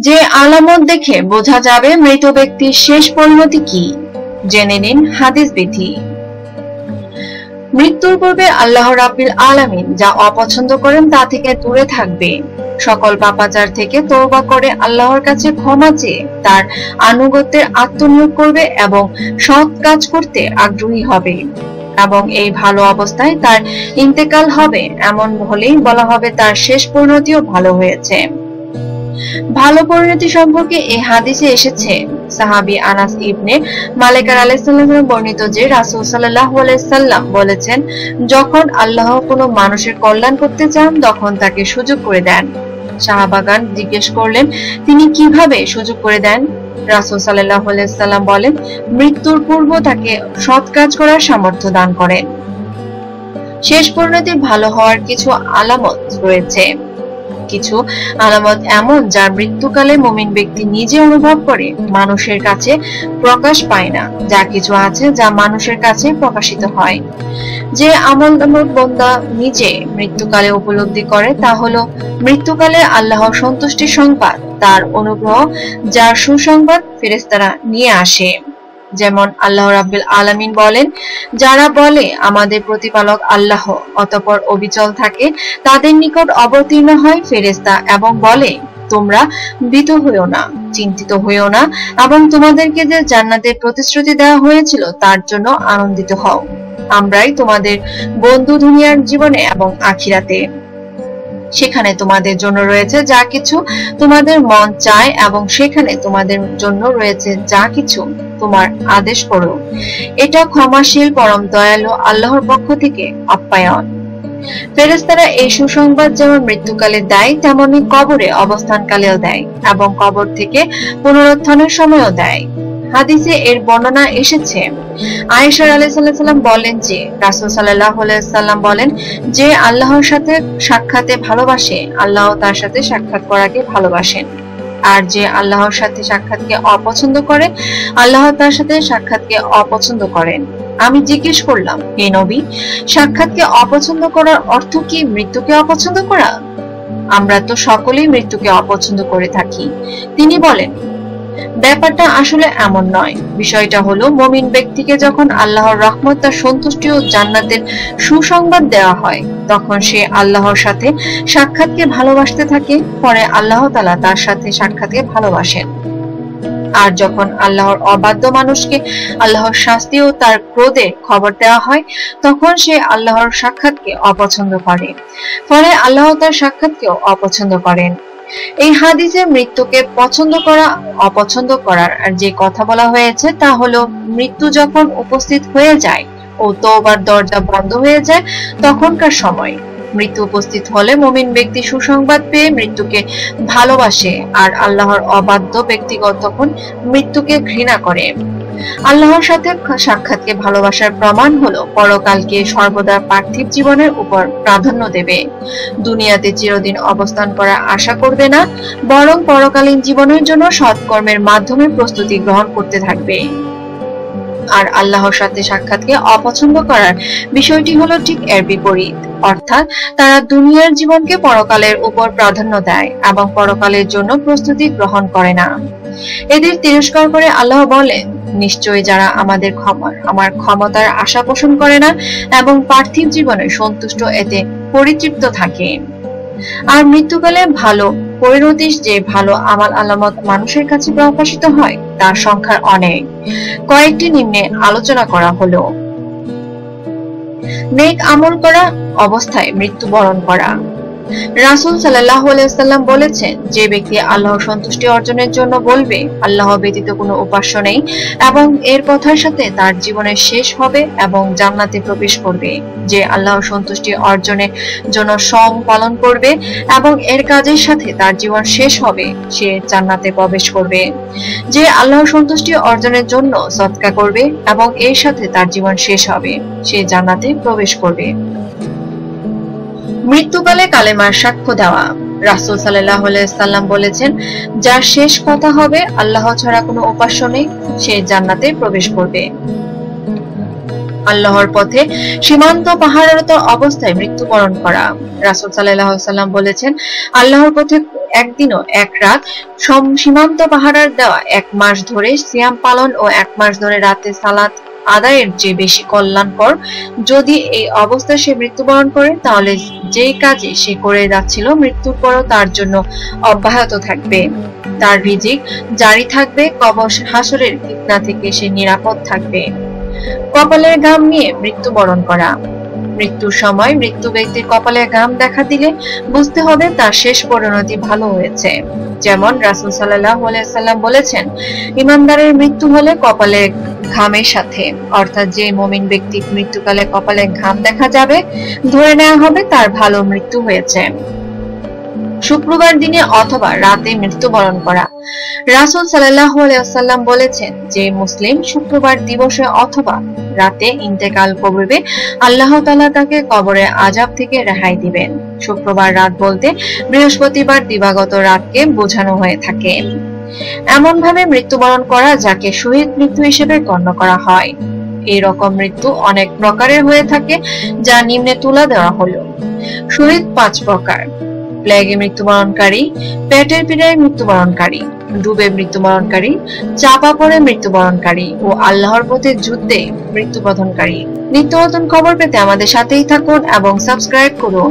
যে আলামত দেখে বোঝা যাবে মৃত ব্যক্তির শেষ পরিণতি কি। জেনে নিন হাদিস বিধি। মৃত্যুর পূর্বে আল্লাহ রাব্বিল আলামিন যা অপছন্দ করেন তা থেকে দূরে থাকবে। সকল পাপাচার থেকে তওবা করে আল্লাহর কাছে ক্ষমা চেয়ে তার আনুগত্যের আত্মনিয়োগ করবে এবং সৎ কাজ করতে আগ্রহী হবে। এবং এই ভালো অবস্থায় তার ইন্তেকাল হবে। এমন হলেই বলা হবে তার শেষ পরিণতিও ভালো হয়েছে। ভালো পরিণতি সম্পর্কে এই হাদিসে এসেছে। সাহাবি আনাস ইবনে মালিকার আলাইসাল্লাম বর্ণিত যে রাসূল সাল্লাল্লাহু আলাইহি সাল্লাম বলেছেন, যখন আল্লাহ কোনো মানুষের কল্যাণ করতে চান, তখন তাকে সুযোগ করে দেন। শাহবাগান জিজ্ঞেস করলেন, তিনি কীভাবে সুযোগ করে দেন? রাসূল সাল্লাল্লাহু আলাইহি সাল্লাম বলেন, মৃত্যুর পূর্ব তাকে সৎ কাজ করার সামর্থ্য দান করেন। শেষ পরিণতির ভালো হওয়ার কিছু আলামত রয়েছে। কিছু আলামত এমন যার মৃত্যুকালে মুমিন ব্যক্তি নিজে অনুভব করে, মানুষের কাছে প্রকাশ পায় না। যা কিছু আছে যা মানুষের কাছে প্রকাশিত হয়। যে আমল বন্দা নিজে মৃত্যুকালে উপলব্ধি করে তা হলো মৃত্যুকালে আল্লাহর সন্তুষ্টির সংবাদ, তার অনুগ্রহ, যার সুসংবাদ ফেরেস্তারা নিয়ে আসে। যেমন আল্লাহ রাব্বিল আলামিন বলেন, যারা বলে আমাদের প্রতিপালক আল্লাহ অতপর অবিচল থাকে, তাদের নিকট অবতীর্ণ হয় ফেরেস্তা এবং বলে, তোমরা ভীত হইও না, চিন্তিত হইও না এবং তোমাদেরকে যে জান্নাতের প্রতিশ্রুতি দেওয়া হয়েছিল তার জন্য আনন্দিত হও। আমরাই তোমাদের বন্ধু দুনিয়ার জীবনে এবং আখিরাতে সেখানে তোমাদের জন্য রয়েছে যা কিছু তোমাদের মন চায় এবং সেখানে তোমাদের জন্য রয়েছে যা কিছু তোমার আদেশ করো। এটা ক্ষমাশীল, পরম দয়ালু, আল্লাহর পক্ষ থেকে আপ্যায়ন। ফেরেস্তারা এই সুসংবাদ যেমন মৃত্যুকালে দেয়, তেমনি কবরে অবস্থানকালেও দেয় এবং কবর থেকে পুনরুত্থানের সময়ও দেয়। হাদিসে এর বর্ণনা এসেছে। আয়েশা আলাইসাল্লাম বলেন যে, রাসুল সাল্লাহ সাল্লাম বলেন যে, আল্লাহর সাথে সাক্ষাতে ভালোবাসে, আল্লাহ তার সাথে সাক্ষাৎ করাকে ভালোবাসেন। আর যে আল্লাহর সাথে সাক্ষাৎকে অপছন্দ করে, আল্লাহ তার সাথে সাক্ষাৎকে অপছন্দ করেন। আমি জিজ্ঞেস করলাম, হে নবী, সাক্ষাৎকে অপছন্দ করার অর্থ কি মৃত্যুকে অপছন্দ করা? আমরা তো সকলেই মৃত্যুকে অপছন্দ করে থাকি। তিনি বলেন ব্যাপারটা আসলে এমন নয়। বিষয়টা হলো, মমিন ব্যক্তিকে যখন আল্লাহর রহমত তার সন্তুষ্টি ও জান্নাতের সুসংবাদ দেওয়া হয়, তখন সে আল্লাহর সাথে সাক্ষাৎকে ভালোবাসতে থাকে, পরে আল্লাহ তালা তার সাথে সাক্ষাৎকে ভালোবাসেন। আর যখন আল্লাহর অবাধ্য মানুষকে আল্লাহর শাস্তি ও তার ক্রোধে খবর দেওয়া হয়, তখন সে আল্লাহর সাক্ষাৎকে অপছন্দ করে। ফলে আল্লাহ তার সাক্ষাৎকেও অপছন্দ করেন। এই হাদিসে মৃত্যুকে পছন্দ করা, অপছন্দ করার যে কথা বলা হয়েছে তা হলো, মৃত্যু যখন উপস্থিত হয়ে যায় ও তোবার দরজা বন্ধ হয়ে যায়, তখনকার সময়। মৃত্যু উপস্থিত হলে মমিন ব্যক্তি সুসংবাদ পেয়ে মৃত্যুকে ভালোবাসে আর আল্লাহর অবাধ্য ব্যক্তিগত তখন মৃত্যুকে ঘৃণা করে। আল্লাহর সাথে সাক্ষাৎকে ভালোবাসার প্রমাণ হলো পরকালকে সর্বদা পার্থিব জীবনের উপর প্রাধান্য দেবে। দুনিয়াতে চিরদিন অবস্থান করা আশা করবে না, বরং পরকালীন জীবনের জন্য সৎকর্মের মাধ্যমে প্রস্তুতি গ্রহণ করতে থাকবে। আর আল্লাহর সাথে সাক্ষাৎকে অপছন্দ করার বিষয়টি হলো ঠিক এর বিপরীত, অর্থাৎ তারা দুনিয়ার জীবনকে পরকালের উপর প্রাধান্য দেয় এবং পরকালের জন্য প্রস্তুতি গ্রহণ করে না। এদের তিরস্কার করে আল্লাহ বলেন নিশ্চয়ই যারা আমাদের ক্ষমা আমার ক্ষমতার আশা পোষণ করে না এবং পার্থিব জীবনে সন্তুষ্ট এতে পরিতৃপ্ত থাকে। আর মৃত্যুকালে ভালো পরিণতি যে ভালো আমাল আলামত মানুষের কাছে প্রকাশিত হয়, তার সংখ্যা অনেক। কয়েকটি নিম্নে আলোচনা করা হলো। নেক আমল করা অবস্থায় মৃত্যুবরণ করা। রাসুল সাল্লাহ সাল্লাম বলেছেন, যে ব্যক্তি আল্লাহর সন্তুষ্টি অর্জনের জন্য বলবে, আল্লাহ ব্যতীত কোনো উপাস্য নেই এবং এর কথার সাথে তার জীবনের শেষ হবে এবং জান্নাতে প্রবেশ করবে, যে আল্লাহর সন্তুষ্টি অর্জনের জন্য সম পালন করবে এবং এর কাজের সাথে তার জীবন শেষ হবে, সে জান্নাতে প্রবেশ করবে। যে আল্লাহ সন্তুষ্টি অর্জনের জন্য সৎকা করবে এবং এর সাথে তার জীবন শেষ হবে, সে জান্নাতে প্রবেশ করবে। মৃত্যুকালে কালেমার সাক্ষ্য দেওয়া। রাসুল সাল্লাহ সাল্লাম বলেছেন, যার শেষ কথা হবে, আল্লাহ ছাড়া কোনো উপাস্য নেই, সে জান্নাতে প্রবেশ করবে। আল্লাহর পথে সীমান্ত পাহাড়রত অবস্থায় মৃত্যুবরণ করা। রাসুল সাল্লাহ সাল্লাম বলেছেন, আল্লাহর পথে একদিনও এক রাত সীমান্ত পাহারার দেওয়া এক মাস ধরে সিয়াম পালন ও এক মাস ধরে রাতে সালাত আদায়ের চেয়ে বেশি কল্যাণকর। যদি এই অবস্থায় সে মৃত্যুবরণ করে, তাহলে যে কাজে সে করে যাচ্ছিল, মৃত্যুর পরও তার জন্য অব্যাহত থাকবে। তার রিজিক জারি থাকবে কবস হাসরের ফিতনা থেকে সে নিরাপদ থাকবে। কপালের গাম নিয়ে মৃত্যুবরণ করা। মৃত্যুর সময় মৃত্যু ব্যক্তির কপালে গাম দেখা দিলে বুঝতে হবে তার শেষ পরিণতি ভালো হয়েছে। যেমন রাসুল সাল্লাহ সাল্লাম বলেছেন, ইমানদারের মৃত্যু হলে কপালে ঘামের সাথে। অর্থাৎ যে মমিন ব্যক্তির মৃত্যুকালে কপালে ঘাম দেখা যাবে, ধরে নেওয়া হবে তার ভালো মৃত্যু হয়েছে। শুক্রবার দিনে অথবা রাতে মৃত্যুবরণ করা। রাসুল সাল্লাহ আলাইসাল্লাম বলেছেন যে, মুসলিম শুক্রবার দিবসে অথবা রাতে ইন্তেকাল করবে, আল্লাহ তাআলা তাকে কবরে আজাব থেকে রেহাই দিবেন। শুক্রবার রাত বলতে বৃহস্পতিবার দিবাগত রাতকে বোঝানো হয়ে থাকে। এমন ভাবে মৃত্যুবরণ করা যাকে শহীদ মৃত্যু হিসেবে গণ্য করা হয়। এই রকম মৃত্যু অনেক প্রকারের হয়ে থাকে, যা নিম্নে তুলে দেওয়া হলো। শহীদ পাঁচ প্রকার। প্লেগে মৃত্যুবরণকারী, পেটের পীড়ায় মৃত্যুবরণকারী, ডুবে মৃত্যুবরণকারী, চাপা পড়ে মৃত্যুবরণকারী ও আল্লাহর পথে যুদ্ধে মৃত্যুবরণকারী। নিত্য নতুন খবর পেতে আমাদের সাথেই থাকুন এবং সাবস্ক্রাইব করুন।